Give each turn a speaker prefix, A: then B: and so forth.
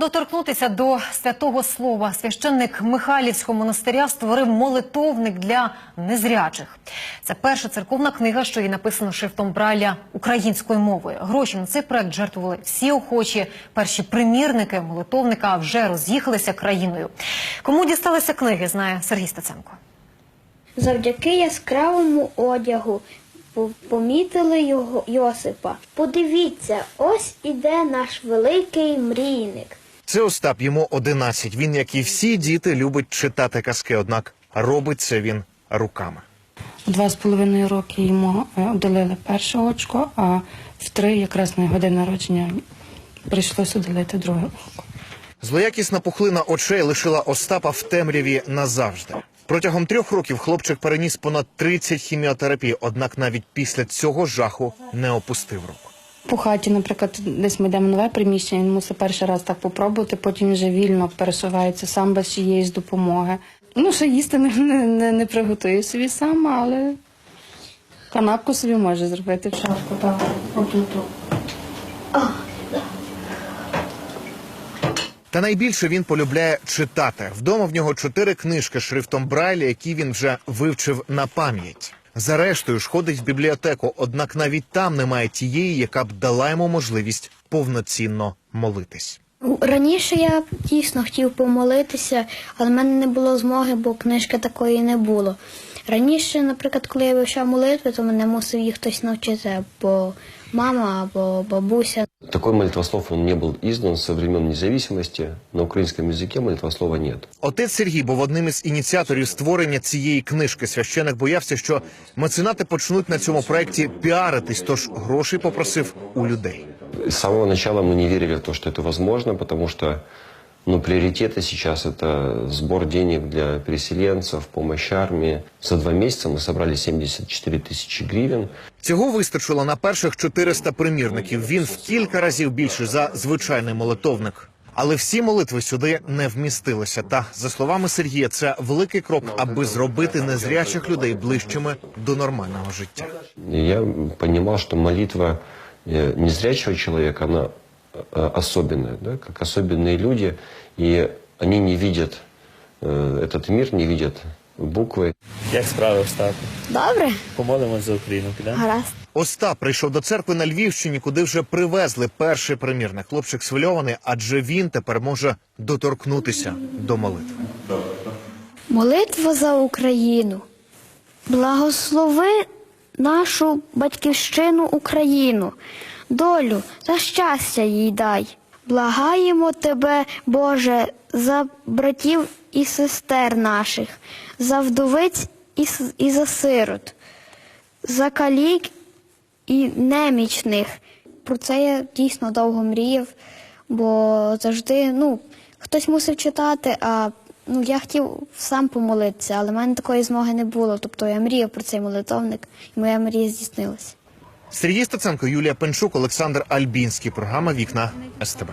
A: Доторкнутися до святого слова священник Михайлівського монастиря створив молитовник для незрячих. Це перша церковна книга, що її написано шрифтом Брайля українською мовою. Гроші на цей проект жертвували всі охочі. Перші примірники молитовника вже роз'їхалися країною. Кому дісталися книги, знає Сергій Стеценко.
B: Завдяки яскравому одягу помітили його Йосипа. Подивіться, ось іде наш великий мрійник.
C: Це Остап, йому 11. Він, як і всі діти, любить читати казки, однак робить це він руками.
D: У Два з половиною роки йому е, удалили перше очко, а в три, якраз на його день народження, прийшлося удалити друге око.
C: Злоякісна пухлина очей лишила Остапа в темряві назавжди. Протягом трьох років хлопчик переніс понад 30 хіміотерапій, однак навіть після цього жаху не опустив рук.
D: По хаті, наприклад, десь ми йдемо нове приміщення, він мусить перший раз так попробувати, потім вже вільно пересувається сам без чиєїсь допомоги. Ну, що їсти не, не, не, приготує собі сам, але канапку собі може зробити шапку. Так, отут.
C: Та найбільше він полюбляє читати. Вдома в нього чотири книжки шрифтом Брайля, які він вже вивчив на пам'ять. Зрештою ж ходить в бібліотеку, однак навіть там немає тієї, яка б дала йому можливість повноцінно молитись.
B: Раніше я дійсно хотів помолитися, але в мене не було змоги, бо книжки такої не було. Раніше, наприклад, коли я вивчав молитви, то мене мусив їх хтось навчити, або мама, або бабуся.
E: Такой молитвослов он не был издан со времен независимости. На украинском языке молитвослова нет.
C: Отець Сергій був одним із ініціаторів створення цієї книжки. Священик боявся, що меценати почнуть на цьому проекті піаритись, тож грошей попросив у людей.
E: С самого начала мы не верили в то, что это возможно, потому что ну, приоритеты сейчас это сбор денег для переселенцев, помощь армии. За два месяца мы собрали 74 тысячи гривен.
C: Цього вистачило на перших 400 примірників. Він в кілька разів більше за звичайний молитовник. Але всі молитви сюди не вмістилися. Та за словами Сергія, це великий крок, аби зробити незрячих людей ближчими до нормального життя.
E: И я понимал, что молитва э, незрячего человека, она э, особенная, да, как особенные люди, и они не видят э, этот мир, не видят буквы.
F: Як справи Остапе?
B: Добре,
F: Помолимось за Україну, підемо?
B: гаразд.
C: Остап прийшов до церкви на Львівщині, куди вже привезли перший примірник. Хлопчик свильований, адже він тепер може доторкнутися до молитви.
B: Молитва за Україну. Благослови нашу батьківщину Україну, долю та щастя їй дай. Благаємо тебе, Боже, за братів і сестер наших, за вдовиць і, і за сирот, за калік і немічних. Про це я дійсно довго мріяв, бо завжди, ну, хтось мусив читати, а ну, я хотів сам помолитися, але в мене такої змоги не було. Тобто я мріяв про цей молитовник, і моя мрія здійснилася.
C: Сергій Стаценко, Юлія Пенчук, Олександр Альбінський. Програма Вікна СТБ.